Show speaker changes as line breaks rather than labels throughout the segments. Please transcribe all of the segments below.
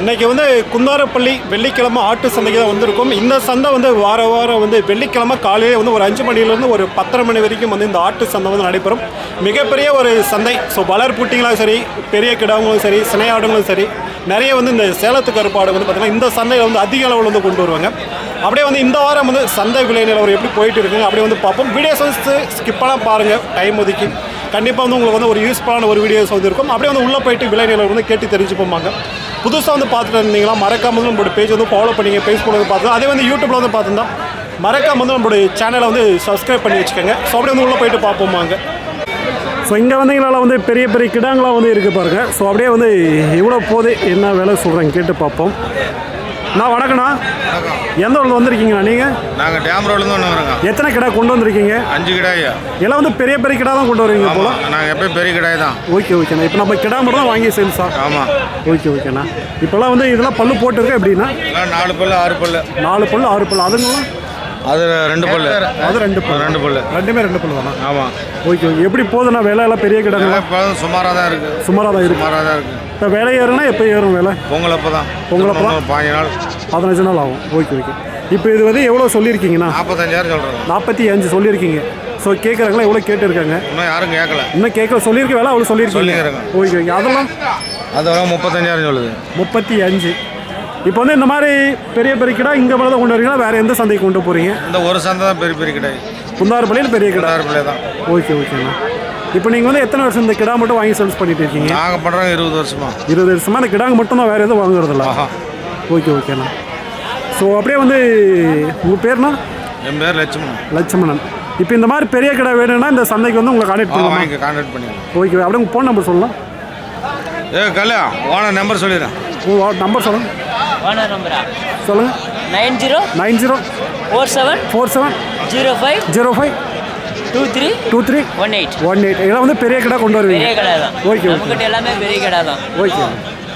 இன்னைக்கு வந்து குந்தாரப்பள்ளி வெள்ளிக்கிழமை ஆட்டு சந்தைக்கு தான் வந்திருக்கும். இந்த சந்தை வந்து வார வாரம் வந்து வெள்ளிக்கிழமை காலையிலே வந்து ஒரு அஞ்சு மணிலேருந்து ஒரு பத்தரை மணி வரைக்கும் வந்து இந்த ஆட்டு சந்தை வந்து நடைபெறும். மிகப்பெரிய ஒரு சந்தை. ஸோ வளர் பூட்டிங்களும் சரி பெரிய கிடாவங்களும் சரி சினையாடுங்களும் சரி நிறைய வந்து இந்த சேலத்து கருப்பாடு வந்து பார்த்திங்கன்னா இந்த சந்தையில் வந்து அதிக அளவில் வந்து கொண்டு வருவாங்க. அப்படியே வந்து இந்த வாரம் வந்து சந்தை விலை நிலவரம் எப்படி போயிட்டு இருக்குங்க அப்படியே வந்து பார்ப்போம். வீடியோஸ் வந்து ஸ்கிப்பெல்லாம் பாருங்கள் டைம் ஒதுக்கி. கண்டிப்பாக வந்து உங்களுக்கு வந்து ஒரு யூஸ்ஃபுல்லான ஒரு வீடியோஸ் வந்து இருக்கும். அப்படியே வந்து உள்ளே போயிட்டு விலை நிலவரம் வந்து கேட்டு தெரிஞ்சுப்போமாங்க புதுசாக வந்து பார்த்துட்டு இருந்தீங்களா? மறக்காம வந்து நம்மளோட பேஜ் வந்து ஃபாலோ பண்ணிங்க. ஃபேஸ்புக்கில் வந்து பார்த்து அதே வந்து யூடியூப்பில் வந்து பார்த்துருந்தா மறக்காம வந்து நம்மளுடைய சேனலை வந்து சப்ஸ்கிரைப் பண்ணி வச்சுக்கோங்க. ஸோ அப்படியே வந்து உள்ளே போயிட்டு பார்ப்போமாங்க ஸோ இங்கே வந்தீங்களால வந்து பெரிய பெரிய கிடங்களாக வந்து இருக்குது பாருங்கள் ஸோ அப்படியே வந்து இவ்வளோ போகுது. என்ன வேலை சொல்கிறேன் கேட்டு பார்ப்போம். நான் வணக்கண்ணா எந்த ஊரில் வந்திருக்கீங்கண்ணா நீங்கள்
நாங்கள் டேம் ரோட்லேருந்து ஒன்று வரோங்க
எத்தனை கிடா கொண்டு வந்திருக்கீங்க?
அஞ்சு கிடாயா
எல்லாம் வந்து பெரிய பெரிய கிடா தான் கொண்டு வருவீங்க போல.
நாங்கள் எப்பயும் பெரிய கிடாய் தான்.
ஓகே ஓகேண்ணா. இப்போ நம்ம கிடா மட்டும் தான் வாங்கி சேல்ஸா?
ஆமாம்
ஓகே ஓகேண்ணா. இப்போல்லாம் வந்து இதெல்லாம் பல்லு போட்டிருக்கு எப்படின்னா
நாலு பல்லு ஆறு பல்லு.
நாலு பல்லு ஆறு பல்லு. அதுங்களாம்
அது ரெண்டு பல்லு.
அது ரெண்டு பல்லு.
ரெண்டு பல்லு.
ரெண்டுமே ரெண்டு பல்லு தானா?
ஆமாம்
ஓகே ஓகே. எப்படி போகுதுண்ணா விலை எல்லாம் பெரிய
இப்போ சுமாராக தான் இருக்குது
சுமாராக தான் இருக்கு.
சுமாராக தான் இருக்குது
இப்போ விலை ஏறுனா எப்போ ஏறும் விலை?
பொங்கல் அப்போ தான்.
பொங்கல் அப்போ தான்?
பாஞ்சு நாள்.
பதினஞ்சு நாள் ஆகும். Okay okay. இப்போ இது வந்து எவ்வளோ சொல்லியிருக்கீங்கண்ணா
நாற்பத்தஞ்சாயிரம் சொல்கிறோம்
நாற்பத்தி அஞ்சு சொல்லியிருக்கீங்க. ஸோ கேட்குறாங்களா எவ்வளோ கேட்டுருக்காங்க?
இன்னும் யாரும் கேட்கல
இன்னும் கேட்க சொல்லியிருக்க வேலை அவ்வளோ சொல்லியிருக்கீங்க. Okay okay. அதெல்லாம்
அது வர முப்பத்தஞ்சாயிரம் சொல்லுது.
முப்பத்தி அஞ்சு. இப்போ வந்து இந்த மாதிரி பெரிய பெரிய கிடா இங்கே மேலே தான் கொண்டு வரீங்களா? வேறு எந்த சந்தைக்கு கொண்டு போகிறீங்க
இந்த ஒரு சந்தை தான் பெரிய பெரிய கிடாய்
குந்தாரப்பள்ளியில் பெரிய கிடா.
தான்.
ஓகே ஓகேண்ணா இப்போ நீங்கள் வந்து எத்தனை வருஷம் இந்த கிடா மட்டும் வாங்கி சேல்ஸ் பண்ணிட்டு இருக்கீங்க?
நாங்கள் பண்ணுறோங்க இருபது வருஷமா.
இருபது வருஷமா? இந்த கிடாங்க மட்டும் தான் வேறு எதுவும் வாங்குறதில்ல? ஓகே ஓகேண்ணா ஸோ அப்படியே வந்து உங்கள் பேர்னா?
என் பேர் லட்சுமணன்.
லட்சுமணன். இப்போ இந்த மாதிரி பெரிய கடை வேணும்னா இந்த சந்தைக்கு வந்து உங்களை கான்டாக்ட்
ஆ
பண்ணலாம்
வாங்கி கான்டாக்ட்
ஓகே அப்படியே உங்கள் ஃபோன் நம்பர் சொல்லலாம்
ஏ கல்யா ஓனர் நம்பர் சொல்லிடுறேன்.
நம்பர் சொல்லுங்கள்
ஓனர் நம்பரா
சொல்லுங்கள்
nine zero
nine zero
four seven
four seven
zero five
zero five
two three
two three
one eight.
One eight. இதெல்லாம் வந்து பெரிய கடை கொண்டு வருவீங்க.
பெரிய கடை தான்.
Okay okay.
நம்மகிட்ட எல்லாமே பெரிய கடை தான்.
ஓகே.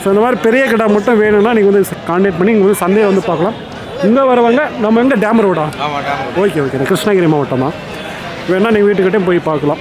ஸோ இந்த மாதிரி பெரிய கடை மட்டும் வேணும்னா நீங்கள் வந்து கான்டாக்ட் பண்ணி இங்கே வந்து சந்தையை வந்து பார்க்கலாம். இங்கே வரவங்க நம்ம எங்கே டேம் ரோடா? Okay okay. கிருஷ்ணகிரி மாவட்டம்? தான் வேணால் நீங்கள் வீட்டுக்கிட்டே போய் பார்க்கலாம்.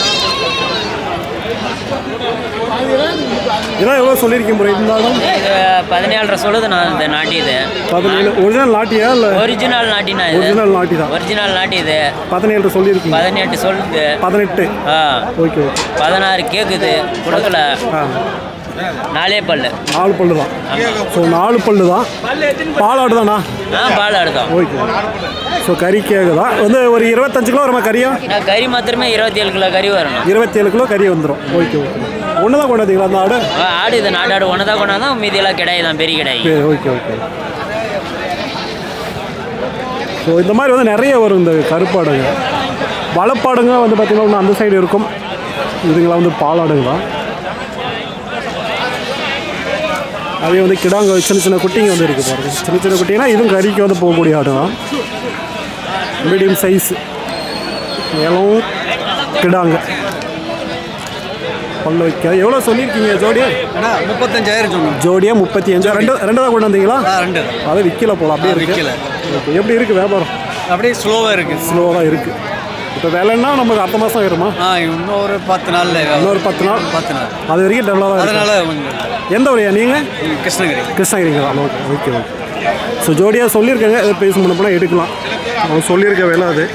இதெல்லாம் எவ்வளோ சொல்லியிருக்கீங்க ப்ரோ இருந்தாலும்
பதினேழரை சொல்லுது நான் இந்த நாட்டி இது.
பதினேழு ஒரிஜினல் நாட்டியா இல்லை?
ஒரிஜினல் நாட்டினா இது.
ஒரிஜினல் நாட்டி தான்.
ஒரிஜினல் நாட்டி இது.
பதினேழு சொல்லியிருக்கீங்க.
பதினெட்டு சொல்லுது.
பதினெட்டு.
ஆ.
Okay okay.
பதினாறு கேட்குது கொடுக்கல.
ஆ.
நாலே பல்லு.
நாலு பல்லு தான். ஸோ நாலு பல்லு தான். பாலாடு தானா?
ஆ பால் அடுத்தோம்
ஓகே. ஸோ கறி கேக்கு தான். வந்து ஒரு இருபத்தஞ்சு கிலோ வருமா கறியா?
கறி மாத்திரமே இருபத்தி ஏழு கிலோ கறி வரணும்.
இருபத்தேழு கிலோ கறி வந்துடும் ஓகே ஓகே. ஒன்று தான் கொண்டாந்தீங்களா அந்த ஆடு?
ஆடு இது நாட்டாடு ஒன்று தான் கொண்டாதான் மீதியெல்லாம் கிடையாது தான் பெரிய கிடையாது.
Okay okay. ஸோ இந்த மாதிரி வந்து நிறைய வரும் இந்த கருப்பாடுங்க. வளப்பாடுங்க வந்து பார்த்திங்கன்னா ஒன்று அந்த சைடு இருக்கும். இதுங்களாம் வந்து பாலாடுங்க தான் அதே வந்து கிடாங்க சின்ன சின்ன குட்டிங்க வந்து இருக்குது பாருங்க. சின்ன சின்ன குட்டிங்கன்னா இதுவும் கறிக்கு வந்து போகக்கூடிய ஆடு தான். மீடியம் சைஸ் மேலும் கிடாங்க. பல்ல வைக்க. எவ்வளோ சொல்லியிருக்கீங்க ஜோடியா?
முப்பத்தஞ்சாயிரம் சொன்னோம்.
ஜோடியா முப்பத்தி அஞ்சு ரெண்டு ரெண்டு தான் கொண்டு வந்தீங்களா?
ரெண்டு.
அதை விற்கல போல அப்படியே. ஓகே எப்படி இருக்கு வியாபாரம்?
அப்படியே ஸ்லோவாக இருக்கு.
ஸ்லோவாக தான் இருக்கு. இப்போ விலைன்னா நமக்கு அடுத்த மாதம் ஆயிருமா?
ஆ இன்னும் ஒரு பத்து நாளில்
இன்னொரு பத்து நாள்?
பத்து நாள்.
அது வரைக்கும் டெவலப் இருக்கு.
அதனால
எந்த ஊரையா நீங்கள்
கிருஷ்ணகிரி.
கிருஷ்ணகிரிங்களா ஓகே ஓகே ஓகே. ஸோ ஜோடியாக சொல்லியிருக்காங்க. எதை பேச முடியும் போனால் எடுக்கலாம். அவங்க சொல்லியிருக்க விலை அது.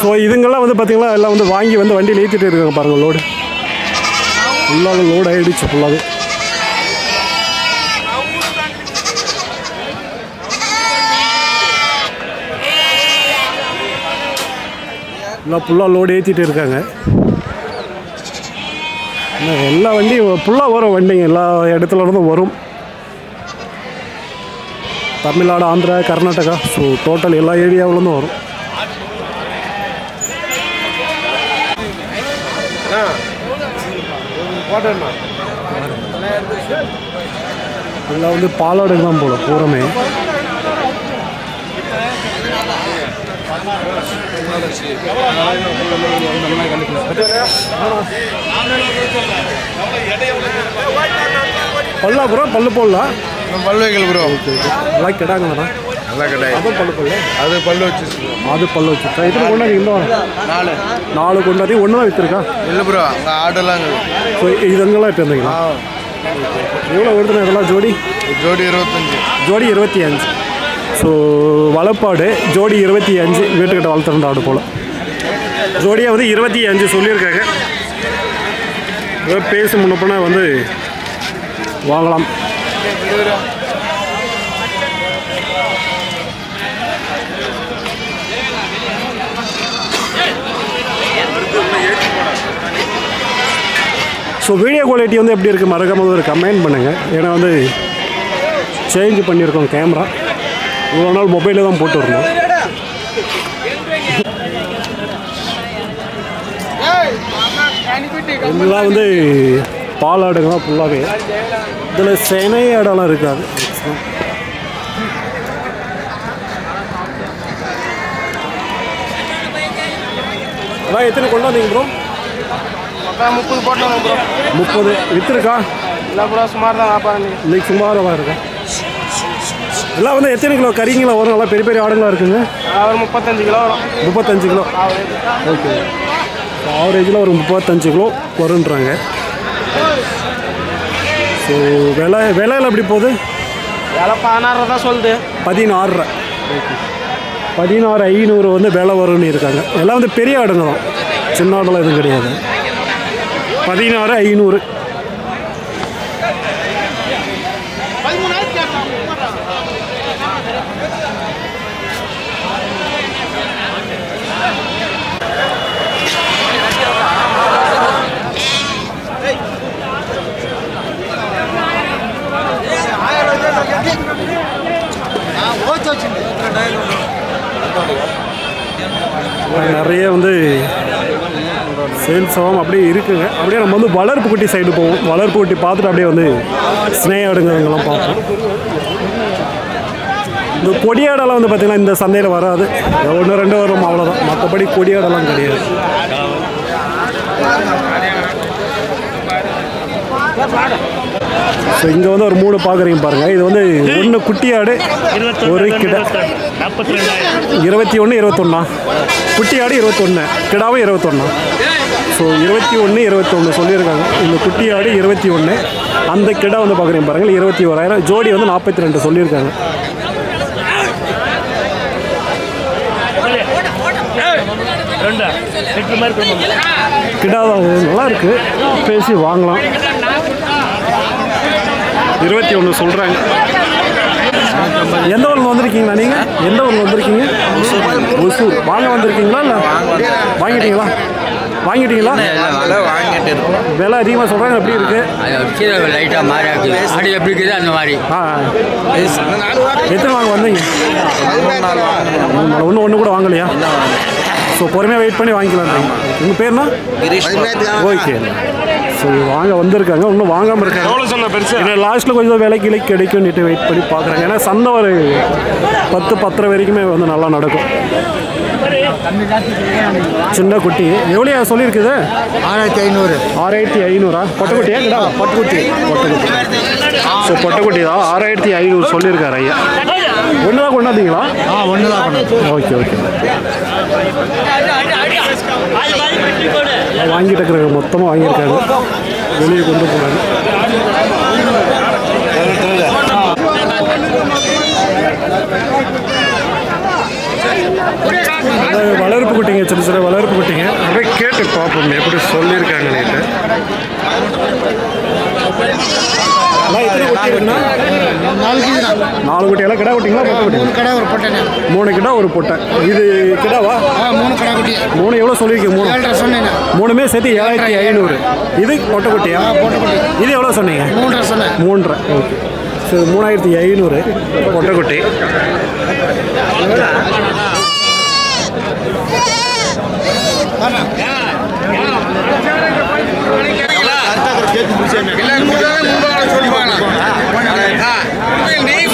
ஸோ இதுங்கெல்லாம் வந்து பார்த்தீங்களா எல்லாம் வந்து வாங்கி வந்து வண்டியில் ஏற்றிட்டு இருக்காங்க பாருங்கள் லோடு ஃபுல்லாக லோடு ஆகிடுச்சு ஃபுல்லாகவே எல்லாம் ஃபுல்லாக லோடு ஏற்றிட்டு இருக்காங்க. எல்லா வண்டியும் ஃபுல்லாக வரும் வண்டிங்க. எல்லா இடத்துல இருந்தும் வரும். தமிழ்நாடு ஆந்திரா கர்நாடகா ஸோ டோட்டல் எல்லா ஏரியாவிலேருந்தும் வரும். எல்லாம் வந்து பாலாடுக்கு தான் போகலாம் பூரமே பல்லா ப்ரோ பல்லு போடலாம்
பல்லு வைக்கல ப்ரோ
எல்லாம் கிடாங்கண்ணா
நல்லா கிடையாது
அது பல்லு போடல?
அது பல்லு வச்சு
அது பல்லு வச்சுருக்கா இது கொண்டாடி இன்னும்
நாலு.
நாலு கொண்டாடி ஒன்று தான் விற்றுருக்கா
இல்லை ப்ரோ அங்கே ஆடெல்லாம்
ஸோ இதெல்லாம் இப்போ இருந்தீங்களா? எவ்வளோ வருதுண்ணா இதெல்லாம் ஜோடி?
ஜோடி இருபத்தஞ்சி.
ஜோடி இருபத்தி அஞ்சு. ஸோ வளப்பாடு ஜோடி இருபத்தி அஞ்சு வீட்டுக்கிட்ட வளர்த்துருந்த ஆடு போல். ஜோடியாக வந்து இருபத்தி அஞ்சு சொல்லியிருக்காங்க. ஏதோ பேசி முன்னப்போனா வந்து வாங்கலாம். ஸோ வீடியோ குவாலிட்டி வந்து எப்படி இருக்குது மறக்காமல் ஒரு கமெண்ட் பண்ணுங்கள் ஏன்னா வந்து சேஞ்ச் பண்ணியிருக்கோம் கேமரா இவ்வளோ நாள் மொபைலில் தான் போட்டு இருந்தோம் இதெல்லாம் வந்து பால் ஆடுங்க தான் ஃபுல்லாகவே இதில் செனை ஆடெல்லாம் இருக்காது. அதான் எத்தனை கொண்டாந்தீங்க ப்ரோ
முப்பது போட்டோம் ப்ரோ
முப்பது. விற்றுருக்கா
இல்லை ப்ரோ சுமார் தான்
இன்னைக்கு சுமாராக இருக்கா எல்லாம் வந்து எத்தனை கிலோ? கறிங்களா வரும். நல்லா பெரிய பெரிய ஆடுங்களா இருக்குங்க.
ஒரு முப்பத்தஞ்சு கிலோ வரும்.
முப்பத்தஞ்சு கிலோ? ஓகே. ஆவரேஜில் ஒரு முப்பத்தஞ்சு கிலோ வருன்றாங்க. ஸோ விலை விலையில் எப்படி போகுது?
விலை பதினாறு தான் சொல்லுது.
பதினாறு. பதினாறு ஐநூறு வந்து விலை வரும்னு இருக்காங்க. எல்லாம் வந்து பெரிய ஆடுங்க தான் சின்ன ஆடெல்லாம் எதுவும் கிடையாது. பதினாறு ஐநூறு நிறைய வந்து ஆகும் அப்படியே இருக்குங்க. அப்படியே நம்ம வந்து வளர்ப்பு குட்டி சைடு போவோம். வளர்ப்பு குட்டி பார்த்துட்டு அப்படியே வந்து ஸ்னேயாடுங்கலாம் பார்ப்போம். இந்த கொடியாடெல்லாம் வந்து பார்த்திங்கன்னா இந்த சந்தையில் வராது. ஒன்று ரெண்டு வரும் அவ்வளோதான் மற்றபடி கொடியாடெல்லாம் கிடையாது. ஸோ இங்கே வந்து ஒரு மூணு பார்க்குறீங்க பாருங்கள் இது வந்து ஒன்று குட்டியாடு ஒரு கிட. இருபத்தி ஒன்று இருபத்தொன்னா குட்டியாடு இருபத்தொன்று கிடாவும் இருபத்தொன்னா ஸோ இருபத்தி ஒன்று இருபத்தொன்று சொல்லியிருக்காங்க. இந்த ஆடு இருபத்தி ஒன்று அந்த கிடா வந்து பார்க்குறீங்க பாருங்கள் இருபத்தி ஓராயிரம். ஜோடி வந்து நாற்பத்தி ரெண்டு சொல்லியிருக்காங்க. கிடா நல்லா இருக்கு பேசி வாங்கலாம். இருபத்தி ஒன்று சொல்கிறாங்க எந்த ஊரில் வந்திருக்கீங்களா நீங்கள் எந்த ஊரில் வந்திருக்கீங்க? ஒசூர் வாங்க வந்திருக்கீங்களா இல்லை? வாங்கிட்டீங்களா? வாங்கிட்டீங்களா?
வாங்கிட்டு இருக்கோம்
விலை அதிகமாக சொல்கிறாங்க எப்படி இருக்கு?
அது கீழே லைட்டாக மாறி இருக்குது. ஆடு எப்படி இருக்குது? அந்த மாதிரி
ஆ எத்தனை வாங்க வந்தீங்க? ஒன்று ஒன்று கூட வாங்கலையா? ஸோ பொறுமையாக வெயிட் பண்ணி வாங்கிக்கலாம். உங்கள் பேர்னா? ஓகே. ஸோ வாங்க வந்திருக்காங்க. இன்னும் வாங்காமல் இருக்காங்க. எவ்வளோ சொல்ல பெருசு? ஏன்னா லாஸ்ட்டில் கொஞ்சம் விலை கிளை கிடைக்கும்னுட்டு வெயிட் பண்ணி பார்க்குறாங்க ஏன்னா சந்தை ஒரு பத்து பத்தரை வரைக்குமே வந்து நல்லா நடக்கும். சின்ன குட்டி. எவ்வளோ சொல்லியிருக்குது?
ஆயிரத்தி ஐநூறு.
ஆறாயிரத்தி ஐநூறா? பொட்டக்குட்டியா? கிடா? பொட்டக்குட்டி பொட்டக்குட்டி. ஸோ பொட்டக்குட்டி தான் ஆறாயிரத்தி ஐநூறு சொல்லியிருக்காரு ஐயா. ஒன்று தான் கொண்டாந்தீங்களா?
ஆ ஒன்று தான்
ஓகே ஓகே. வாங்கிட்டு இருக்கிறாங்க மொத்தமாக வாங்கியிருக்காங்க. வெளியே கொண்டு போகிறாங்க அதாவது வளர்ப்பு குட்டிங்க சின்ன சின்ன வளர்ப்பு குட்டிங்க. அதை கேட்டு பார்ப்போம் எப்படி சொல்லியிருக்காங்க நேற்று நான் எத்தனை குட்டி இருக்குண்ணா
நாளைக்கு இதுதான்
நாலு குட்டியெல்லாம் கிடா குட்டிங்களா? பொட்டை குட்டி
மூணு கடை ஒரு பொட்டை.
மூணு கிடா ஒரு பொட்டை. இது கிடாவா?
மூணு கடை குட்டி.
மூணு எவ்வளோ சொல்லியிருக்கீங்க? மூணு.
சொன்னேன்.
மூணுமே சேர்த்து ஏழாயிரத்தி ஐநூறு. இது பொட்டை குட்டியா? இது எவ்வளோ சொன்னீங்க?
மூன்றரை சொன்னேன்.
மூன்றரை. ஓகே. சரி மூணாயிரத்தி ஐநூறு. பொட்டை குட்டி.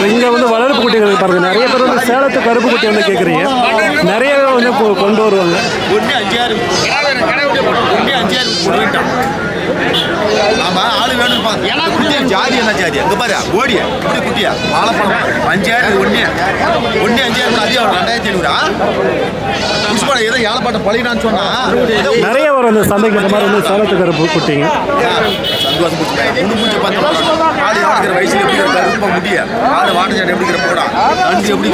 இங்கே வந்து வளர்ப்பு குட்டிகள் பாருங்க. நிறைய பேர் வந்து சேலத்து கருப்பு குட்டி வந்து கேட்குறீங்க நிறைய வந்து கொ- கொண்டு வருவாங்க.
ஆமா ஆளு வேணும் ஜாதி என்ன ஜாதி? அங்க பாரு ஓடிய குட்டி குட்டியா? வாழைப்பழம் அஞ்சாயிரம் ஒண்ணு. அஞ்சாயிரம் அதிகம் ரெண்டாயிரத்தி ஐநூறா? புஷ்பா ஏதோ ஏழப்பாட்ட பழினான்னு சொன்னா
நிறைய வரும் அந்த சந்தைக்கு இந்த மாதிரி வந்து சேலத்து கருப்பு குட்டிங்க
சந்தோஷம் ஆடு வயசுல எப்படி ரொம்ப முடிய ஆடு வாடு எப்படி இருக்கிற போடா அஞ்சு எப்படி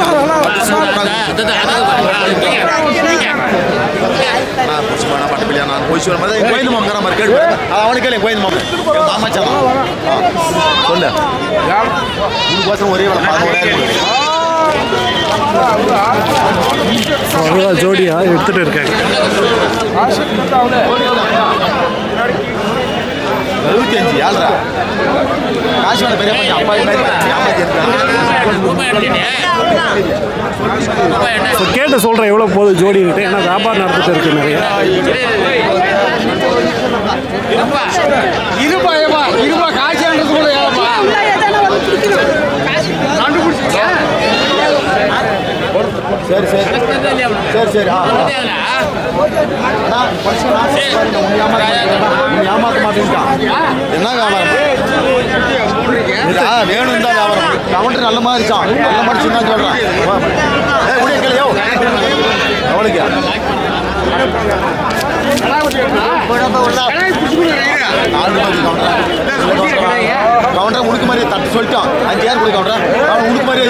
பட்டு பிள்ளையா நான் போய் சொல்ல மாதிரி கோயில் மாமங்கிற மாதிரி கேட்டு அது அவனுக்கு கோயில் மாமன் மாமாச்சான் சொல்லு ஒரே வேலை ஒரே
அவ்வளோ ஜோடியாக எடுத்துகிட்டு இருக்காங்க.
யாழ்ரா காசு பெரிய பையன் அப்பா
ஸோ கேட்டு சொல்கிறேன் எவ்வளோ போகுது ஜோடிக்கிட்டு ஏன்னா வியாபாரம் நடந்துட்டு இருக்கு நிறைய.
இருப்பா ஏப்பா இருப்பா காய்ச்சி கூட ஏப்பா
சரி சரி. சரி சரி. ஆ ஏமாத்த- உன்னை மாட்டேன்ட்டான். என்ன வியாபாரம் ஆ, வேணும் தான் வியாபாரம். கவுண்டர் நல்ல மாதிரி இருக்கான். நல்ல மாதிரி சின்ன சொல்கிறேன் ஏ முடிய நாலு மாதிரி கவுண்டர்? மாதிரி தட்டு சொல்லிட்டான். அஞ்சாயிரம் கொடு கவுண்டர் அவன் முடுக்கு மாதிரி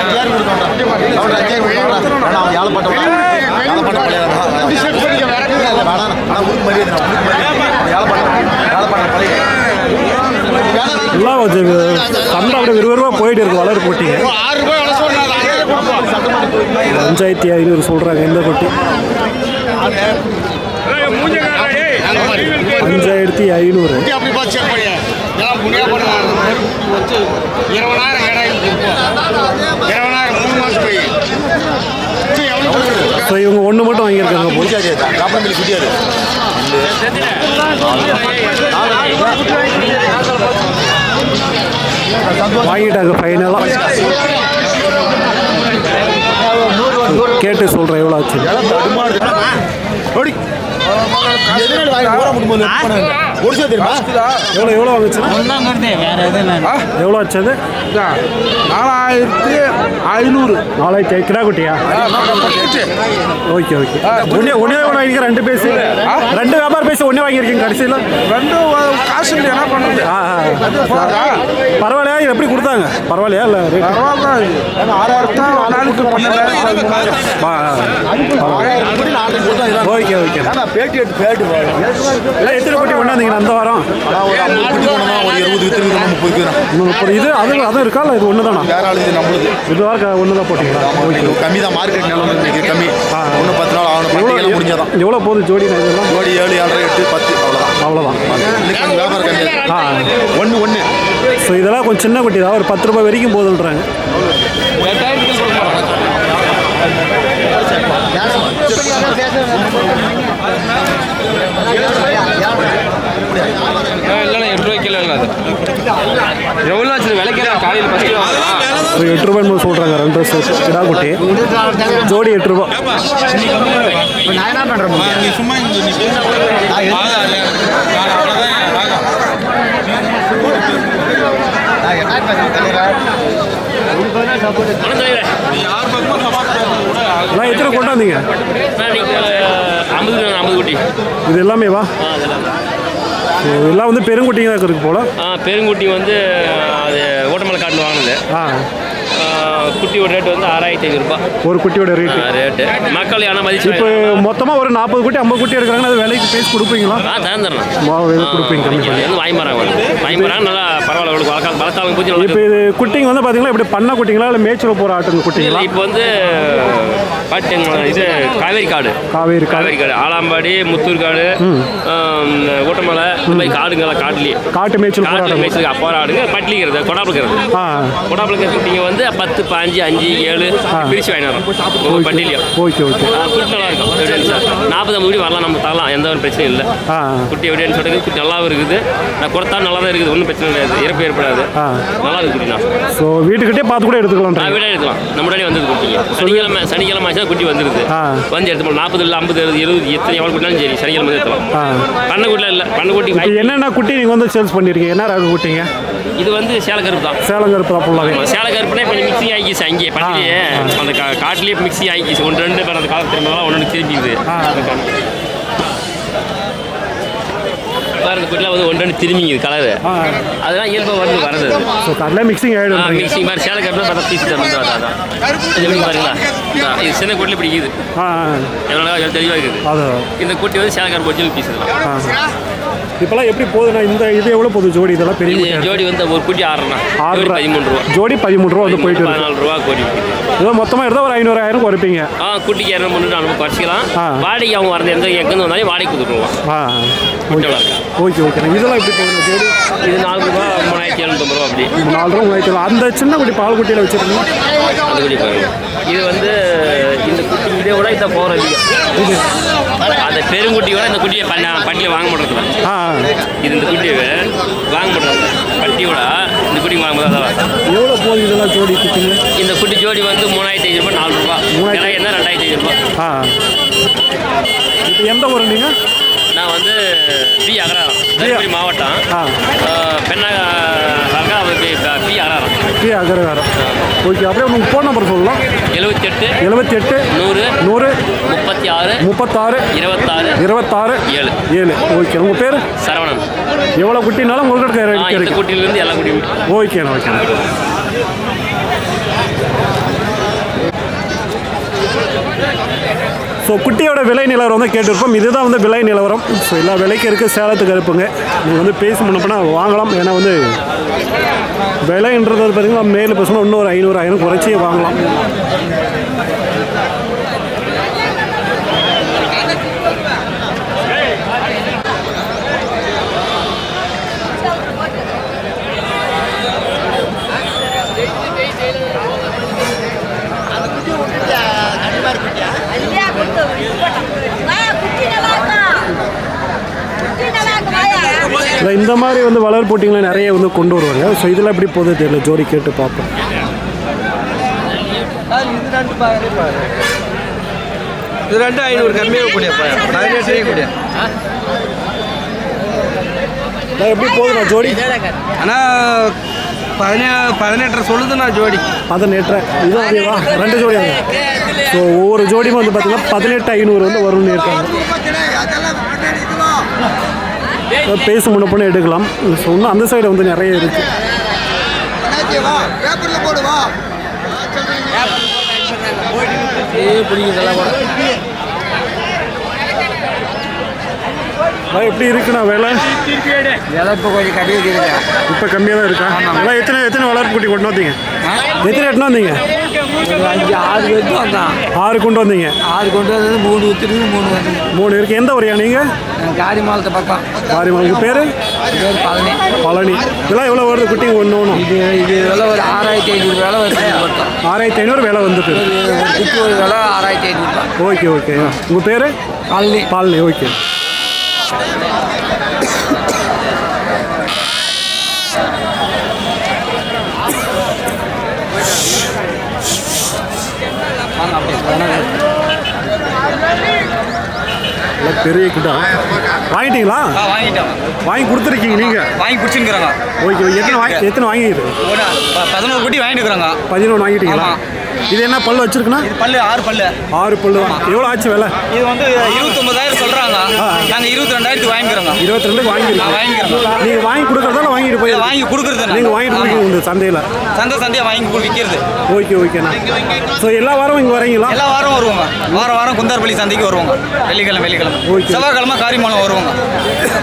அஞ்சாயிரம் கொடு கவுண்டர் கவுண்டர் அஞ்சாயிரம் கொடு கவுண்டர் வேணாம் அவன் ஏழப்பட்ட ஏழப்பட்ட வேணாம் ஆனால் முடுக்கு மாதிரி முடுக்கு மாதிரி ஏழப்பட்ட ஏழப்பட்ட பழைய வேணாம்
எல்லாம் வந்து சந்தை அப்படியே விறுவிறுவாக போயிட்டு இருக்கு வளர் போட்டிங்க
ஆறு ரூபாய் எவ்வளோ சொல்றாங்க
அஞ்சாயிரத்தி ஐநூறு சொல்கிறாங்க இந்த குட்டி அஞ்சாயிரத்தி ஐநூறு.
எல்லாம் முன்னே பண்ணுவாங்க இருபதாயிரம் கிடையாது இருபதாயிரம் மூணு மாதம் போய்.
ஸோ இவங்க ஒன்று மட்டும் வாங்கியிருக்காங்க
முடிச்சாது காப்பம்பள்ளி குட்டியாது
வாங்கிட்டாங்க ஃபைனலாக கேட்டு சொல்கிறேன் எவ்வளோ ஆச்சு?
முடிச்சா தெரியுமா?
எவ்வளோ எவ்வளோ வாங்குச்சுன்னா
வேற எதுவும்
எவ்வளோ ஆச்சு அது
நாலாயிரத்தி ஐநூறு.
நாலாயிரத்தி ஐ- கிடா குட்டியா? Okay okay. ஒன்றே ஒன்றே ஒன்று வாங்கியிருக்கேன் ரெண்டு பேசி. ரெண்டு வியாபாரம் பேசி ஒன்றே வாங்கியிருக்கீங்க கடைசியில்.
ரெண்டும் காசு இல்லை என்ன பண்ணுறது?
ஆ ஆ. பரவாயில்லையா? இது எப்படி கொடுத்தாங்க? பரவாயில்லையா? இல்லை
பரவாயில்ல. ஆறாயிரத்தி
ஓகே ஓகே
பேட்டி எடுத்து பேட்டு
இல்லை எத்தனை குட்டி கொண்டாந்தீங்க அந்த வாரம்.
ஒரு இருபது வித்து முப்பது
இது அது அது இருக்கா? இல்லை இது ஒன்று தானா
வேற ஆளு இது நம்மளுக்கு
ஒன்று தான் போட்டிங்களா?
கம்மி தான் மார்க்கெட் கம்மி. ஒன்று பத்து நாள் ஆகணும் பண்டிகைலாம் முடிஞ்சாதான்.
எவ்வளோ போகுது ஜோடி இதெல்லாம்?
ஜோடி ஏழு ஏழரை எட்டு பத்து அவ்வளோதான்
அவ்வளோதான்
இன்னைக்கு கொஞ்சம் வியாபாரம் கம்மி
ஆ
ஒன்று ஒன்று
ஸோ இதெல்லாம் கொஞ்சம் சின்ன குட்டி தான். ஒரு பத்து ரூபாய் வரைக்கும் போதுன்றாங்க.
இல்லைண்ணா எட்டு ரூபாய்க்கு இல்லை அது எவ்வளோ ஆச்சு விலைக்கு காலையில் பத்து ரூபா
ஸோ எட்டு ரூபாய்னு சொல்கிறாங்க ரெண்டு கிடா குட்டி ஜோடி எட்டு ரூபா.
நான் என்ன பண்ணுறேன்
நான் எத்தனை கொண்டாந்தீங்க
ஐம்பது ஐம்பது குட்டி.
இது எல்லாமே வா? ஸோ எல்லாம் வந்து பெருங்குட்டிங்க தான் இருக்கு போல.
ஆ பெருங்குட்டி வந்து அது ஓட்டமலை காட்டில் வாங்கினது.
ஆ,
குட்டியோட ரேட் வந்து ஆறாயிரத்தி ஐநூறுபா
ஒரு குட்டியோட ரேட்டு
ரேட்டு மக்கள் ஆனால் மதிச்சு
இப்போ மொத்தமாக ஒரு நாற்பது குட்டி ஐம்பது குட்டி எடுக்கிறாங்கன்னா அது விலைக்கு பேசி கொடுப்பீங்களா?
ஆ
எது கொடுப்பீங்க கம்மி பண்ணி.
வந்து வாங்கி மரம் வாங்கி மரம் நல்லா பரவாயில்ல உங்களுக்கு வளர்க்க வளர்த்தாலும் பூச்சி
இப்போ இது குட்டிங்க வந்து பார்த்தீங்கன்னா இப்படி பண்ண குட்டிங்களா இல்லை மேய்ச்சல் போகிற ஆட்டுங்க குட்டிங்களா?
இப்போ வந்து இது காவேரி காடு.
காவேரி
காவேரி காடு. ஆலாம்பாடி முத்தூர் காடு ஊட்டமலை இந்த மாதிரி காடுங்கெல்லாம் காட்டுலேயே.
காட்டு மேய்ச்சல் ஆட்டுங்க
மேய்ச்சலுக்கு அப்பா ஆடுங்க பட்டிலிக்கிறது கொடாப்புக்கிறது
ஆ.
கொடாப்புல குட்டிங்க வந்து பத்து பாஞ்சு அஞ்சு ஏழு பிரித்து வாங்கிட்டு வரோம். ஒவ்வொரு பட்டிலையும்
ஓகே ஓகே
குட்டி நல்லா இருக்கும். எவிடன்ஸ் நாற்பது ஐம்பது வரலாம் நம்ம தரலாம். எந்த ஒரு பிரச்சனையும் இல்லை. குட்டி எவிடன்ஸ் சொல்றது குட்டி நல்லாவும் இருக்குது. நான் கொடுத்தா நல்லா தான் இருக்குது. ஒன்றும் பிரச்சனை கிடையாது. இறப்பு ஏற்படாது. நல்லா இருக்குது குட்டினா.
ஸோ வீட்டுக்கிட்டே பார்த்து கூட எடுத்துக்கலாம்
நான் வீடே எடுக்கலாம். நம்ம முன்னாடி வந்தது குட்டிங்க சனிக்கிழமை சனிக்கிழமை ஆச்சுன்னா குட்டி வந்துருது. வந்து எடுத்து நாற்பது இல்லை ஐம்பது அறுபது எழுபது எத்தனை எவ்வளோ குட்டினாலும் சரி. சனிக்கிழமை
ஆ.
பண்ண குட்டிலாம் இல்லை. பண்ண குட்டி
என்னென்ன குட்டி நீங்கள் வந்து சேல்ஸ் பண்ணியிருக்கீங்க என்ன ரக குட்டிங்க?
இது வந்து சேலக்கருப்பு தான்.
சேலம் கருப்பு ஃபுல்லாகவே
சேலக்கருப்புனே கொஞ்சம் மிக்சிங் ஆகிக்கிச்சு அங்கேயே பட்டிலேயே அந்த காட்டிலேயே மிக்சி ஆகிக்கிச்சு ஒன்று ரெண்டு பேர் அந்த காலத்து திரும்ப ஒன்று திரும்பிக்குது பாருங்க குட்டிலாம் வந்து ஒன்று ரெண்டு திரும்பிங்குது கலரு அதெல்லாம் இயல்பாக வந்து வரது
ஸோ கடல மிக்சிங் ஆகிடும்
மிக்சிங் மாதிரி சேலக்கருப்பு பார்த்தா பீஸ் தரணும் அதான். எப்படி பாருங்களா? இது சின்ன குட்டில் பிடிக்குது
ஆ
எவ்வளோ தெளிவாக இருக்குது. இந்த குட்டி வந்து சேலக்கருப்பு ஒரிஜினல் பீஸ் தான்
இப்போலாம் எப்படி போகுதுண்ணா இந்த இது எவ்வளோ போகுது ஜோடி? இதெல்லாம் பெரிய
இது ஜோடி வந்து ஒரு குட்டி ஆறுனா
ஆறு
பதிமூணு ரூபா.
ஜோடி பதிமூணு ரூபா வந்து போயிட்டு
பதினாலு ரூபா கோடி
ஏதோ மொத்தமாக எடுத்தால் ஒரு ஐநூறு ஆயிரம் குறைப்பீங்க.
ஆ குட்டிக்கு இரநூறு முந்நூறு நானூறு குறைச்சிக்கலாம். வாடகை அவங்க வரது எந்த எங்கேருந்து வந்தாலும் வாடகை கொடுத்துருவோம்.
ஆ ஓகே ஓகே. இதெல்லாம் எப்படி போகுது ஜோடி?
இது நாலு ரூபா மூணாயிரத்தி எழுநூத்தம்பது ரூபா அப்படி.
நாலு ரூபா மூவாயிரத்தி அந்த சின்ன குட்டி பால் குட்டியில் வச்சுருக்கீங்க
அந்த குட்டி பாருங்க. இது வந்து இந்த குட்டி இதே விட இதை போகிற அதிகம் அந்த பெருங்குட்டி விட இந்த குட்டியை பண்ண பட்டியில் வாங்க
ஆ
இது இந்த குட்டியை வாங்க மாட்டேங்குது பட்டியோட இந்த குட்டி வாங்க முடியாது
எவ்வளோ போகுது இதெல்லாம் ஜோடி குட்டிங்க?
இந்த குட்டி ஜோடி வந்து மூணாயிரத்தி ஐநூறுபா நாலு ரூபா
மூணாயிரத்தி-
என்ன? ரெண்டாயிரத்தி ஐநூறுபா.
எந்த ஊர் நீங்கள்
நான் வந்து பி அகராரம் தருமபுரி மாவட்டம். பெண்ணா பி அகராரம்.
பி அகரகாரம் ஓகே அப்படியே உங்களுக்கு ஃபோன் நம்பர் சொல்லலாம்.
எழுபத்தி எட்டு
எழுபத்தி எட்டு
நூறு
நூறு
முப்பத்தி ஆறு
முப்பத்தாறு
இருபத்தாறு
இருபத்தாறு
ஏழு.
ஏழு. ஓகே உங்கள் பேர்?
சரவணன்.
எவ்வளோ குட்டினாலும் உங்களுக்கு
குட்டியிலேருந்து எல்லா குட்டியும்
ஓகேண்ணா ஓகேண்ணா ஸோ குட்டியோட விலை நிலவரம் வந்து கேட்டிருப்போம். இதுதான் வந்து விலை நிலவரம். ஸோ எல்லா விலைக்கு இருக்குது சேலத்துக்கு இருப்புங்க நீங்கள் வந்து பேசி முன்னப்பனா வாங்கலாம். ஏன்னா வந்து விலைன்றது வந்து பார்த்தீங்கன்னா மேலே பேசணும் இன்னொரு ஐநூறு ஆயிரம் குறைச்சி வாங்கலாம்
ஐயா கொடுத்து வாயா குட்டி நல்லா இருக்கா குட்டி நல்லா இருக்கு வாயா
இல்லை இந்த மாதிரி வந்து வளர் போட்டிங்களை நிறைய வந்து கொண்டு வருவாங்க. ஸோ இதெல்லாம் எப்படி போகுது தெரியல. ஜோடி கேட்டு பார்ப்போம்.
இது ரெண்டு ஐநூறு கம்மியாக கூடிய பதினெட்டு கூடிய.
அதான் எப்படி போகுதுண்ணா ஜோடி?
ஆனால் பதினே பதினெட்டரை சொல்லுதுண்ணா ஜோடி.
பதினெட்டு இதுவும் அதேவா? ரெண்டு ஜோடி ஸோ ஒவ்வொரு ஜோடியும் வந்து பார்த்தீங்கன்னா பதினெட்டு ஐநூறு வந்து வரும்னு இருக்காங்க. பேச முன்ன பண்ண எடுக்கலாம். ஸோ இன்னும் அந்த சைடு வந்து நிறைய இருக்குது எப்படி இருக்குண்ணா வேலை?
விலை இப்போ கொஞ்சம் கம்மியாக இருக்குங்க
இப்போ கம்மியாக தான் இருக்கா எத்தனை எத்தனை வளர்ப்பு குட்டி கொண்டு வந்தீங்க? எத்தனை எட்டுனா வந்தீங்க?
அஞ்சு ஆறு பேருக்கு வந்தான்.
ஆறு கொண்டு வந்தீங்க?
ஆறு கொண்டு வந்தது மூணு ஊற்றுருக்கு மூணு வந்து
மூணு இருக்கு. எந்த ஊரியா நீங்கள்
காரி மாலத்தை பக்கம்
மாரியம்மனுக்கு பேர்?
பேர் பழனி.
பழனி. இதெல்லாம் எவ்வளோ வருது குட்டி? ஒன்று ஒன்றும்
இது இது விலை ஒரு ஆறாயிரத்தி ஐநூறு விலை வருது. மொத்தம்
ஆறாயிரத்தி ஐநூறு விலை வந்துட்டு
குட்டி ஒரு விலை ஆறாயிரத்தி ஐநூறு தான்
ஓகே ஓகே. உங்கள் பேர்?
பழனி.
பாலினி ஓகே. பெரிய கிட்டா. வாங்கிட்டீங்களா?
வாங்கிட்டோம்
வாங்கி கொடுத்துருக்கீங்க நீங்கள்
வாங்கி குடிச்சுங்கிறாங்க
ஓகே எத்தனை வாங்கி எத்தனை
ப- பதினோரு குட்டி வாங்கிட்டு இருக்கிறாங்க
பதினொன்று வாங்கிட்டீங்களா. இது என்ன பல்லு வச்சிருக்குண்ணா
இது பல்லு ஆறு பல்லு.
ஆறு பல்லு. எவ்வளோ ஆச்சு விலை?
இது வந்து இருபத்தொன்பதாயிரம் சொல்றாங்க. நாங்க இருபத்தி ரெண்டாயிரத்துக்கு வாங்கிக்கிறோங்க.
இருபத்தி ரெண்டுக்கு வாங்கிருக்கோம்
வாங்கிக்கிறோம்
நீங்கள் வாங்கி கொடுக்குறதால வாங்கிட்டு போய்
வாங்கி கொடுக்குறது
நீங்கள் வாங்கிட்டு போய் இந்த சந்தையில்.
சந்தை சந்தையா வாங்கி விற்கிறது
ஓகே ஓகேண்ணா ஸோ எல்லா வாரமும் இங்கே வரீங்களா?
எல்லா வாரம் வருவாங்க. வாரம் வாரம் குந்தார்பள்ளி சந்தைக்கு வருவாங்க. வெள்ளிக்கிழமை வெள்ளிக்கிழமை. செவ்வாய்க்கிழமை காரிமலம் வருவாங்க.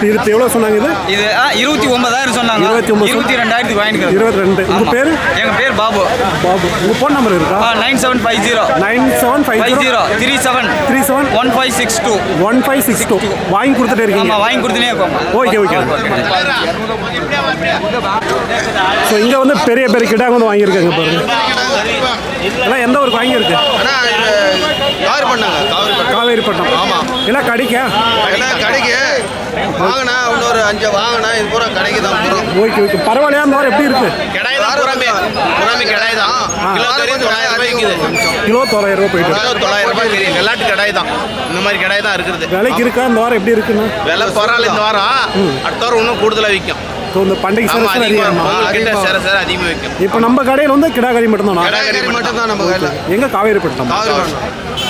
இது எவ்வளோ சொன்னாங்க இது?
இது இருபத்தி ஒன்பதாயிரம் சொன்னாங்க.
இருபத்தி ஒன்பது.
இருபத்தி ரெண்டாயிரத்துக்கு வாங்கிக்கிறோம்
இருபத்தி ரெண்டு. உங்கள் பேர்?
எங்க பேர் பாபு.
பாபு. உங்கள் ஃபோன் நம்பர் இருக்கா?
Nine seven five zero
nine seven five
zero three seven
three seven
one five six two
one five six two வாங்கி கொடுத்துட்டே இருக்கீங்க.
ஆமா வாங்கி கொடுத்துனே இருக்கோம்.
ஓகே ஓகே ஸோ இங்கே வந்து பெரிய பெரிய கிடாங்க வந்து வாங்கியிருக்காங்க பாருங்க. எல்லாம் எந்த ஊருக்கு வாங்கியிருக்கு?
கார் பண்ணாங்க காவிரி
காவேரிப்பட்டினம்.
ஆமாம்.
எல்லாம் கடிக்கா?
எல்லாம் கடைக்கு. வாங்கினா இன்னொரு அஞ்சு வாங்கினா இது பூரா கடைக்கு தான்
ஓகே ஓகே பரவாயில்லையா அந்த வாரம் எப்படி இருக்கு?
கிடாய் கிடாய் தான் கிலோ தொள்ளாயிரம் ரூபாய்
கிலோ தொள்ளாயிரம் ரூபாய் போயிட்டு
கிலோ தொள்ளாயிரம் ரூபாய் கறி வெள்ளாட்டு கிடாய் தான் இந்த மாதிரி கிடாய் தான் இருக்குது.
விலைக்கு இருக்கா? இந்த வாரம் எப்படி இருக்குண்ணா
விலை பரவாயில்ல இந்த வாரம். அடுத்த வாரம் இன்னும் கூடுதலாக விற்கும்
ஸோ இந்த பண்டிகை சரஸ்ல
அதிகமாக சேர சேர
இப்போ நம்ம கடையில் வந்து கிடா கறி மட்டும்தானா?
கிடாய் கறி மட்டும் தான் நம்ம கையில்
எங்கே காவேரிப்பட்டினம்
காவிரி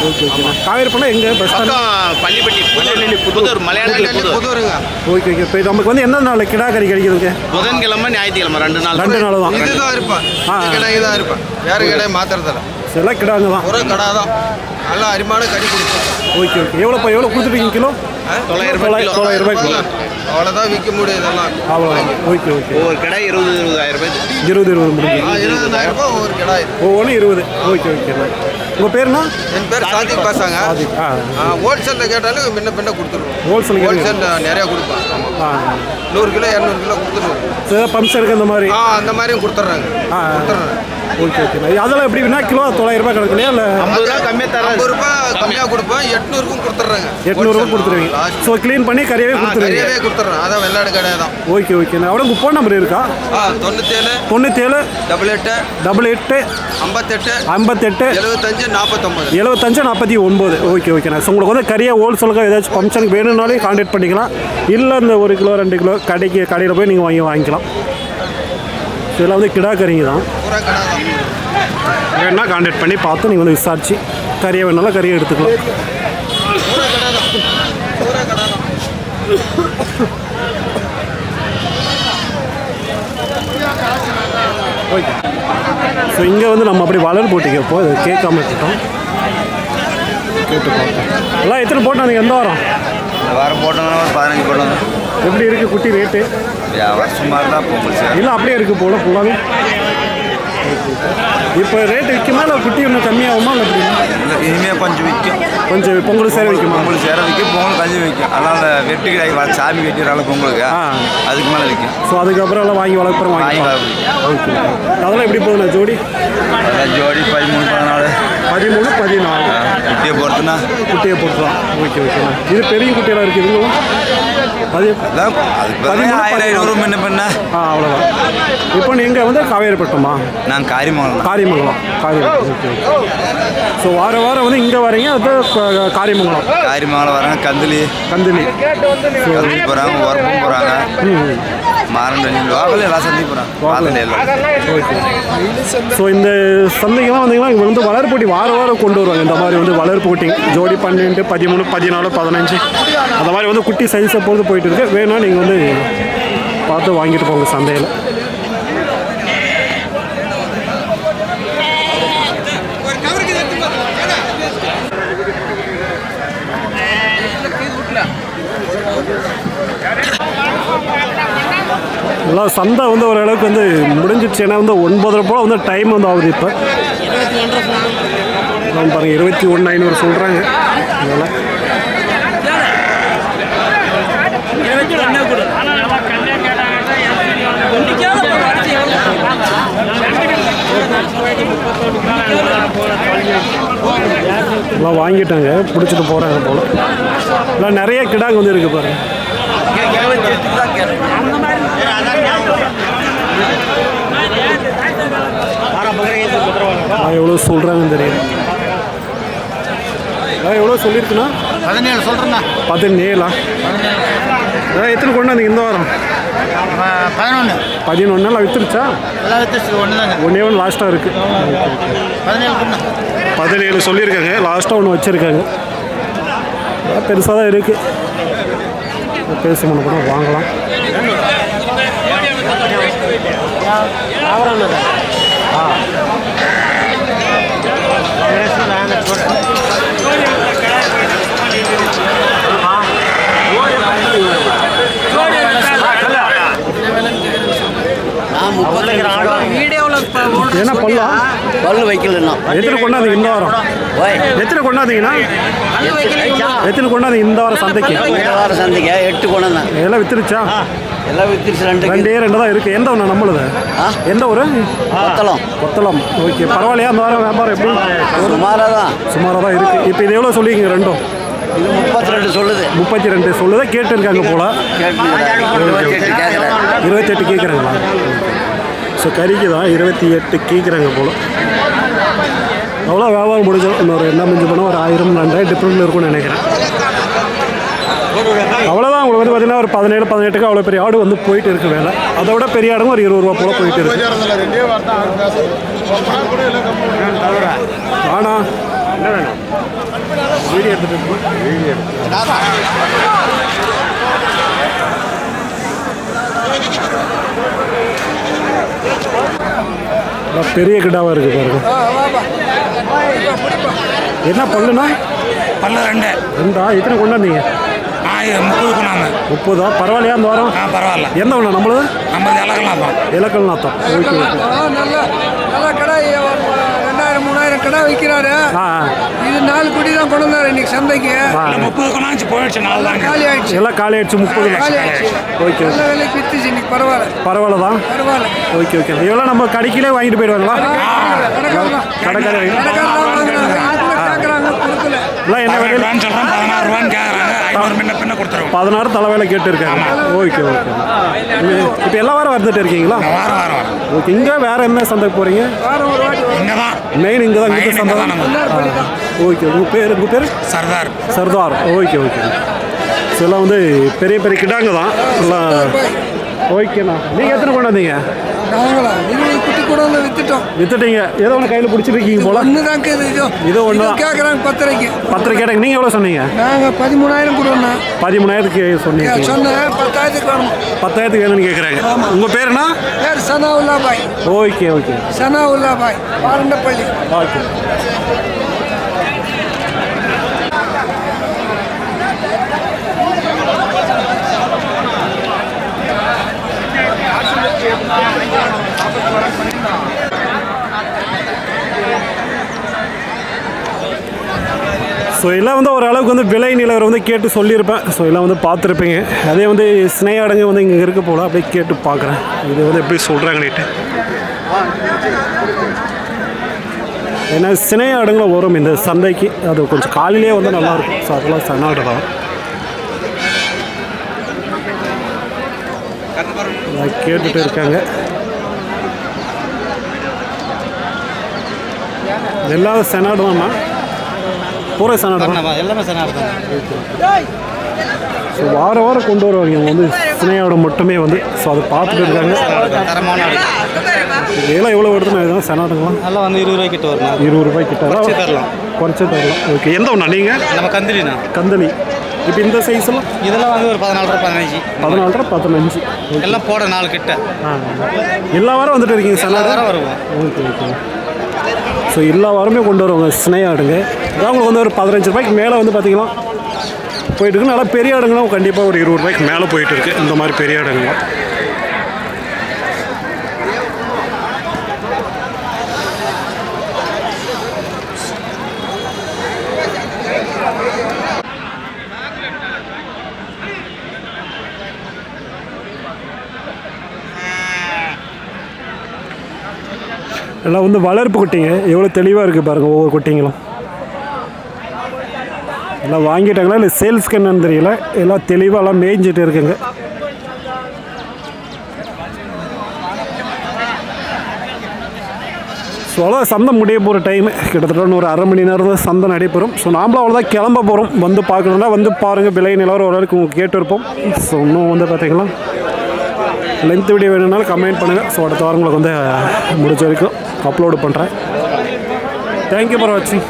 ஓகே ஓகே. காவேரிப்பட்டினம் எங்கே? பஸ் ஸ்டாண்ட்
பக்கம் பள்ளிப்பட்டி புதூர் புதூர் மலையாள புதூர். புதூருங்க.
Okay okay. இப்போ நமக்கு வந்து எந்த நாள் கிடா கறி கிடைக்குதுங்க?
புதன்கிழமை ஞாயிற்றுக்கிழமை ரெண்டு நாள்.
ரெண்டு நாள் தான்.
இதுதான் இருப்பேன்.
ஆ.
கிடாய் தான் இருப்பேன். வேற கிடாய் மாத்திரதில்ல
சில கிடாங்க தான்.
ஒரு கடை தான் நல்லா அருமையான கறி கொடுப்போம்
ஓகே ஓகே. எவ்வளோப்பா எவ்வளோ கொடுத்துருக்கீங்க கிலோ?
தொள்ளாயிரம்
தொள்ளாயிரம் ரூபாய் கிலோ
அவ்வளோதான் விற்க முடியும் இதெல்லாம்
ஓகே ஓகே.
ஒவ்வொரு கடை இருபது இருபதாயிரம் ரூபாய்.
இருபது இருபது முடிஞ்சு.
ஆ, இருபதாயிரம் ரூபாய் ஒவ்வொரு கடை.
ஒவ்வொன்றும் இருபது. ஓகே ஓகே உங்கள் பேருண்ணா
என் பேர் சாதிக் பாசாங்க ஹோல்சேலில் கேட்டாலும் முன்ன பின்ன கொடுத்துருவோம்.
ஹோல்சேல்
ஹோல்சேல் நிறையா கொடுப்பேன். ஆமாம்
ஆ.
நூறு கிலோ இரநூறு கிலோ கொடுத்துருவோம்.
பம்ப்ஸ் எடுக்க அந்த மாதிரி.
ஆ அந்த மாதிரியும் கொடுத்துட்றாங்க.
ஆ.
கொடுத்துட்றாங்க.
Okay okay. அதெல்லாம் எப்படின்னா கிலோ தொள்ளாயிரம் ரூபாய் கிடக்குலையா இல்லை?
ஐம்பது ரூபா கம்மியாக தரேன் ஐம்பது ரூபாய் கம்மியாக கொடுப்பேன். எட்நூறுக்கும் கொடுத்துட்றாங்க.
எட்நூறுபா கொடுத்துருவீங்க. ஸோ க்ளீன் பண்ணி கறியாவே கொடுத்துருவீங்க.
நிறையவே கொடுத்துட்றேன். அதான் வெள்ளாடு கடை தான்.
Okay okay. நான் உங்கள் ஃபோன் நம்பர் இருக்கா?
ஆ தொண்ணூத்தேழு.
தொண்ணூற்றேழு
டபுள் எட்டு.
டபுள் எட்டு.
ஐம்பத்தெட்டு.
ஐம்பத்தெட்டு.
எழுபத்தஞ்சு நாற்பத்தொம்பது
எழுபத்தஞ்சு நாற்பத்தி ஒன்பது. ஓகே ஓகேண்ணா ஸோ உங்களுக்கு வந்து கறியாக ஹோல்சேலுக்காக ஏதாச்சும் ஃபங்க்ஷனுக்கு வேணும்னாலே காண்டாக்ட் பண்ணிக்கலாம். இல்லை இந்த ஒரு கிலோ ரெண்டு கிலோ கடைக்கு கடையில் போய் நீங்கள் வாங்கி வாங்கிக்கலாம். ஸோ இதெல்லாம் வந்து கிடா கறிங்க தான்.
பூரா கடை தான்
வேணா காண்டாக்ட் பண்ணி பார்த்து நீங்கள் வந்து விசாரிச்சு கறியை வேணாலும் கறியை எடுத்துக்கலாம். ஓகே ஸோ இங்கே வந்து நம்ம அப்படி வளர் போட்டிக்கு இப்போ இது கேட்காம இருக்கட்டும். கேட்டு எல்லாம் எத்தனை போட்டாங்க? எந்த வாரம்?
வாரம் போட்டோம்னா பதினஞ்சு போட்டோம்.
எப்படி இருக்குது குட்டி ரேட்டு
வியாபாரம் சுமார் தான் போக முடிச்சு
இல்லை அப்படியே இருக்குது போல ஃபுல்லாகவே இப்போ ரேட்டு விற்குமா இல்லை குட்டி இன்னும் கம்மியாகுமா இல்லை எப்படி?
இல்லை இனிமேல் கொஞ்சம் விற்கும்
கொஞ்சம் பொங்கல் சேர விற்குமா
பொங்கல் சேர விற்கும் பொங்கல் கஞ்சி விற்கும் அதனால் வெட்டி கிடையாது சாமி வெட்டிடுறாங்க பொங்கலுக்கு
ஆ.
அதுக்கு மேலே விற்கும்
ஸோ அதுக்கப்புறம் எல்லாம் வாங்கி வளர்க்குறோம்
வாங்கி.
ஓகே அதெல்லாம் எப்படி போகுதுண்ணா ஜோடி?
ஜோடி பதிமூணு பதினாலு.
பதிமூணு பதினாலு.
குட்டியை பொறுத்துனா.
குட்டியை போட்டுலாம் ஓகே ஓகேண்ணா இது பெரிய குட்டியெல்லாம் இருக்குது இதுங்களும்? அது
ஆயிரம் ஐநூறு. முன்ன பின்ன.
ஆ அவ்வளோதான் இப்போ நீங்கள் வந்து காவேரிப்பட்டமா
நான் காரியமங்கலம்
காரியமங்கலம் காரியமங்கலம் ஸோ வார வாரம் வந்து இங்கே வரீங்க அது காரியமங்கலம்
காரியமங்கலம் வராங்க கந்தளி
கந்திலி.
கந்தளி போகிறாங்க உரப்பும் போகிறாங்க லோக்கல் எல்லாம்
ஸோ இந்த சந்தைக்கெல்லாம் வந்தீங்கன்னா இங்கே வந்து வளர்ப்போட்டி வார வாரம் கொண்டு வருவாங்க. இந்த மாதிரி வந்து வளர்ப்போட்டி. ஜோடி பன்னெண்டு பதிமூணு பதினாலு பதினஞ்சு. அந்த மாதிரி வந்து குட்டி சைஸை பொறுத்து போயிட்டு இருக்கு. வேணா நீங்கள் வந்து பார்த்து வாங்கிட்டு போங்க சந்தையில். எல்லாம் சந்தை வந்து ஓரளவுக்கு வந்து முடிஞ்சிடுச்சு. ஏன்னா வந்து ஒன்பதரை போல் வந்து டைம் வந்து ஆகுது இப்போ. அதான் பாருங்க இருபத்தி ஒன்று ஐநூறு சொல்கிறாங்க அதனால். எல்லாம் வாங்கிட்டாங்க பிடிச்சிட்டு போகிறாங்க போல். எல்லாம் நிறைய கிடாங்க வந்து இருக்கு பாருங்க நான் எவ்வளோ சொல்கிறாங்கன்னு தெரியும் நான் எவ்வளோ சொல்லியிருக்குண்ணா
பதினேழு சொல்கிறேண்ணா
பதினேழா? அதான் எத்தனை கொண்டாந்தீங்க இந்த வாரம்?
பதினொன்று
பதினொன்றுலாம் வித்துருச்சா?
எல்லாம் வித்துச்சு ஒன்று தாங்க.
ஒன்றே ஒன்று லாஸ்ட்டாக இருக்குது
பதினேழு
பதினேழு சொல்லியிருக்காங்க லாஸ்ட்டாக ஒன்று வச்சுருக்காங்க. பெருசாக தான் இருக்குது பேசி முன்ன கூட வாங்கலாம் என்ன பண்ணலாம்
பல்லு? வைக்கலன்னா
எத்தனை கொண்டாந்தீங்க இந்த வாரம்? எத்தனை கொண்டாந்தீங்கன்னா எத்தனை கொண்டாந்தீங்க? இந்த வாரம் சந்தைக்கு?
இந்த வாரம் சந்தைக்கு. எட்டு கொண்டு
எல்லாம் வித்துருச்சா?
எல்லாம் வித்துருச்சு ரெண்டு
ரெண்டே ரெண்டு தான் இருக்குது எந்த ஒன்று நம்மளுது?
ஆ?
எந்த ஊர்?
கொத்தலம்
கொத்தலாம் ஓகே பரவாயில்லையா? அந்த வாரம் வியாபாரம் எப்படி?
சுமாராக தான்
சுமாராக தான் இருக்குது இப்போ இது எவ்வளோ சொல்லிங்க ரெண்டும்.
இது முப்பத்தி ரெண்டு சொல்லுது?
முப்பத்தி ரெண்டு சொல்லுதா போல.
இருபத்தி எட்டு
இருபத்தெட்டு கேட்குறாங்களா ஸோ கறிக்கு தான் இருபத்தி எட்டு கேட்குறாங்க போல. அவ்வளோ வியாபாரம் முடிஞ்சோம் இன்னொரு என்ன மிஞ்சி போனால் ஒரு ஆயிரம் ரெண்டாயிரம் டிஃப்ரெண்ட்டில் இருக்கும்னு நினைக்கிறேன். அவ்வளோதான் உங்களுக்கு வந்து பார்த்தீங்கன்னா ஒரு பதினேழு பதினெட்டுக்கு அவ்வளோ பெரிய ஆடு வந்து போயிட்டு இருக்கு வேலை. அதை விட பெரிய ஆடுங்க ஒரு இருபது ரூபா போல போயிட்டு இருக்கு.
ரெண்டே வார்த்தை
ஆனா என்ன வேணும் வீடியோ எடுத்துட்டு வீடியோ பெரிய கிடாவாக இருக்கு பாருங்க. என்ன பல்லுனா
பல்ல ரெண்டு.
ரெண்டா? எத்தனை கொண்டாந்தீங்க?
முப்பது கொண்டாங்க
முப்பதா? பரவாயில்லையா அந்த வாரம்?
பரவாயில்ல.
எந்த ஒன்று நம்மளது?
நம்ம இலக்கலாம் தான்
இலக்கல் நாத்தம் ஓகே. ஓகே
நல்ல நல்ல கடை ரெண்டாயிரம் மூணாயிரம் கடை விற்கிறாரு
ஆ.
இது நாலு கோடி தான் கொண்டு வந்தாரு இன்னைக்கு சந்தைக்கு.
முப்பது கொண்டாச்சு போயிடுச்சு தாங்க
காலி ஆயிடுச்சு.
எல்லாம் காலி ஆயிடுச்சு முப்பது
காலி ஆயிடுச்சு.
ஓகே
நல்ல விலைக்கு வித்துச்சு இன்னைக்கு பரவாயில்ல.
பரவாயில்ல தான்
பரவாயில்ல.
Okay okay. இதெல்லாம் நம்ம கடைக்கிலே வாங்கிட்டு போயிடுவாங்களா? கடைக்காரர்
கடைக்காரலாம் வாங்குறாங்க இது கூட கேட்குறாங்க கொடுக்கல
எல்லாம் என்ன
சொல்கிறோம் பதினாறு ரூபான்னு கேட்குறாங்க ஐநூறு பின்ன பின்ன கொடுத்துருவோம்.
பதினாறு தலைவேலை கேட்டு இருக்காங்க ஓகே ஓகே. இப்போ எல்லா வாரம் வந்துட்டு இருக்கீங்களா?
வாரம் வாரம் வாரம்.
ஓகே இங்கே வேற என்ன சந்தைக்கு போகிறீங்க.
இங்கே தான்
மெயின் இங்கே தான் இங்கே சந்தை
தான்.
ஓகே. உங்கள் பேர் உங்கள் பேர்?
Sardar.
Sardar. Okay okay. So எல்லாம் வந்து பெரிய பெரிய கிடாங்க தான். ஓகேண்ணா. நீங்கள் எத்தனை கொண்டாந்தீங்க?
நாங்களா இருபது குட்டி கூட வந்து வித்துட்டோம்.
வித்துட்டீங்க. ஏதோ ஒன்று கையில் பிடிச்சிருக்கீங்க போல.
ஒன்று தான் கேது இதோ
ஒண்ணுதான்.
கேட்குறாங்க பத்தரைக்கு.
பத்திரை கேட்டாங்க நீங்கள் எவ்வளோ சொன்னீங்க?
நாங்கள் பதிமூணாயிரம் கொடுவோண்ணா
பதிமூணாயிரத்துக்கு சொன்னீங்க.
சொன்னேன் பத்தாயிரத்துக்கு வேணும்?
பத்தாயிரத்துக்கு வேணும்னு கேட்குறாங்க உங்கள் பேர் என்ன
பேர் Sanaullah bhai
okay okay.
Sanaullah bhai Barandapalli.
Okay. So எல்லாம் வந்து ஓரளவுக்கு வந்து விலை நிலவரம் வந்து கேட்டு சொல்லியிருப்பேன். ஸோ எல்லாம் வந்து பார்த்துருப்பீங்க. அதே வந்து ஸ்னேயாடுங்க வந்து இங்கே இருக்க போல அப்படியே கேட்டு பார்க்குறேன். இது வந்து எப்படி சொல்கிறாங்கன்னுட்டு ஏன்னா சினை ஆடுங்களும் வரும் இந்த சந்தைக்கு. அது கொஞ்சம் காலையிலே வந்து நல்லாயிருக்கும். ஸோ அதெல்லாம் சனாடு தான் கேட்டுட்டு இருக்காங்க. எல்லாம் செனாடுவாம்மா பூரா செனாடு தான்
எல்லாமே சனார்
ஸோ வார வாரம் கொண்டு வருவாங்க. இவங்க வந்து சினையாடு மட்டுமே வந்து ஸோ அதை பார்த்துட்டு இருக்காங்க. இதெல்லாம் எவ்வளோ வருதுண்ணா இதுதான் செனாடுங்களாம்
நல்லா வந்து இருபது ரூபாய் கிட்ட வரும்
இருபது ரூபாய் கிட்ட.
குறைச்சு தரலாம்.
குறைச்சி தரலாம். ஓகே எந்த ஒன்றா நீங்கள்
நம்ம கந்திரிண்ணா
கந்தளி. இப்போ இந்த சைஸ்லாம்
இதெல்லாம் வந்து ஒரு பதினாலு ரூபாய் பதினஞ்சு.
பதினாலரை பதினஞ்சு.
எல்லாம் போட நாலு கிட்ட.
எல்லா வாரம் வந்துட்டு இருக்கீங்க சலாடு
வாரம் வருவோம்.
ஓகே ஓகே ஸோ எல்லா வாரமே கொண்டு வருவாங்க சினையாடுங்க. அதான் உங்களுக்கு வந்து ஒரு பதினஞ்சு ரூபாய்க்கு மேலே வந்து பார்த்திங்கன்னா போயிட்டு இருக்கு. நல்லா பெரிய இடங்களும் கண்டிப்பாக ஒரு இருபது ரூபாய்க்கு மேலே போயிட்டு இருக்கு. இந்த மாதிரி பெரிய இடங்கள்லாம் எல்லாம் வந்து வளர்ப்பு குட்டிங்க. எவ்வளோ தெளிவாக இருக்குது பாருங்கள் ஒவ்வொரு குட்டிங்களும். எல்லாம் வாங்கிட்டாங்களா? இல்லை சேல்ஸ்க்கு என்னன்னு தெரியல. எல்லாம் தெளிவாக எல்லாம் மேய்ஞ்சிட்டு இருக்குங்க. ஸோ அவ்வளோ சந்தை முடிய போகிற டைம் கிட்டத்தட்ட ஒரு அரை மணி நேரம் தான் சந்தை நடைபெறும். ஸோ நாமளும் அவ்வளோதான் கிளம்ப போகிறோம் வந்து பார்க்கணுன்னா வந்து பாருங்கள் விலை நிலவரம் ஓரளவுக்கு உங்களுக்கு கேட்டிருப்போம். ஸோ இன்னும் வந்து பார்த்திங்களா லென்த் வீடியோ வேணும்னாலும் கமெண்ட் பண்ணுங்கள் ஸோ அடுத்த வாரம் உங்களுக்கு வந்து முடிஞ்ச வரைக்கும் அப்லோடு பண்ணுறேன் தேங்க்யூ ஃபார் வாட்சிங்